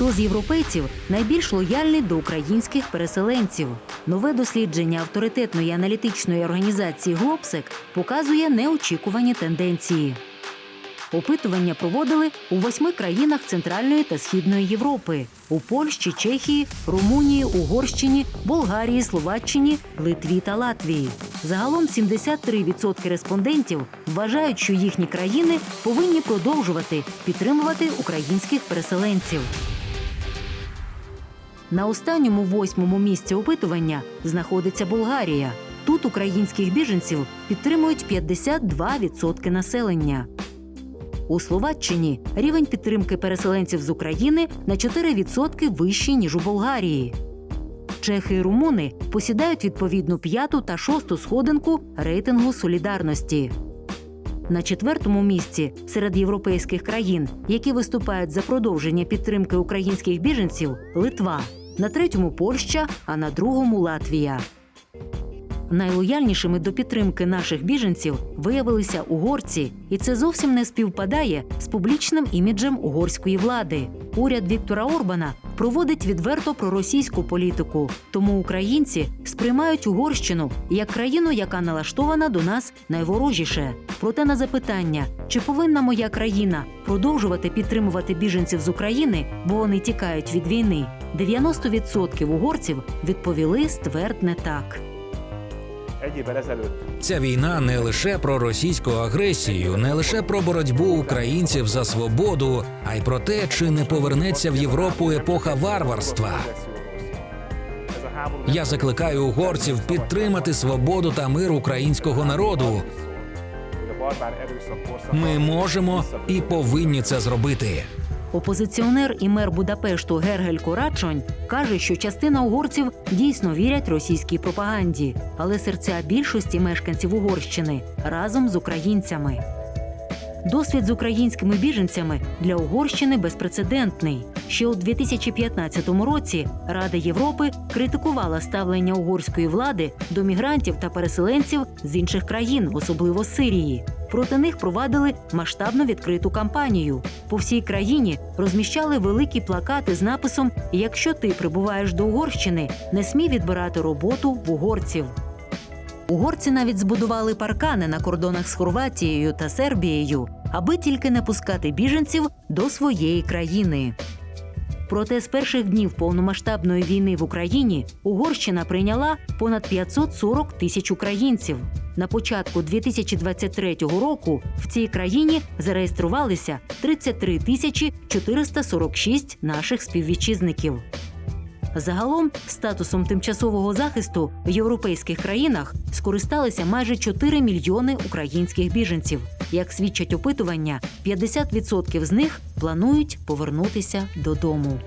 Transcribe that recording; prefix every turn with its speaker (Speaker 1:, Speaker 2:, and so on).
Speaker 1: Хто з європейців найбільш лояльний до українських переселенців? Нове дослідження авторитетної аналітичної організації Глобсек показує неочікувані тенденції. Опитування проводили у восьми країнах Центральної та Східної Європи: у Польщі, Чехії, Румунії, Угорщині, Болгарії, Словаччині, Литві та Латвії. Загалом 73% респондентів вважають, що їхні країни повинні продовжувати підтримувати українських переселенців. На останньому восьмому місці опитування знаходиться Болгарія. Тут українських біженців підтримують 52% населення. У Словаччині рівень підтримки переселенців з України на 4% вищий, ніж у Болгарії. Чехи і румуни посідають відповідну п'яту та шосту сходинку рейтингу солідарності. На четвертому місці серед європейських країн, які виступають за продовження підтримки українських біженців, Литва. На третьому Польща, а на другому Латвія. Найлояльнішими до підтримки наших біженців виявилися угорці, і це зовсім не співпадає з публічним іміджем угорської влади. Уряд Віктора Орбана проводить відверто проросійську політику, тому українці сприймають Угорщину як країну, яка налаштована до нас найворожіше. Проте на запитання, чи повинна моя країна продовжувати підтримувати біженців з України, бо вони тікають від війни, 90% угорців відповіли ствердне так.
Speaker 2: Ця війна не лише про російську агресію, не лише про боротьбу українців за свободу, а й про те, чи не повернеться в Європу епоха варварства. Я закликаю угорців підтримати свободу та мир українського народу. Ми можемо і повинні це зробити.
Speaker 1: Опозиціонер і мер Будапешту Гергель Корачонь каже, що частина угорців дійсно вірять російській пропаганді, але серця більшості мешканців Угорщини разом з українцями. Досвід з українськими біженцями для Угорщини безпрецедентний. Ще у 2015 році Рада Європи критикувала ставлення угорської влади до мігрантів та переселенців з інших країн, особливо Сирії. Проти них провадили масштабну відкриту кампанію. По всій країні розміщали великі плакати з написом Якщо ти прибуваєш до Угорщини, не смій відбирати роботу в угорців. Угорці навіть збудували паркани на кордонах з Хорватією та Сербією, аби тільки не пускати біженців до своєї країни. Проте з перших днів повномасштабної війни в Україні Угорщина прийняла понад 540 тисяч українців. На початку 2023 року в цій країні зареєструвалися 33 тисячі 446 наших співвітчизників. Загалом статусом тимчасового захисту в європейських країнах скористалися майже 4 мільйони українських біженців. Як свідчать опитування, 50% з них планують повернутися додому.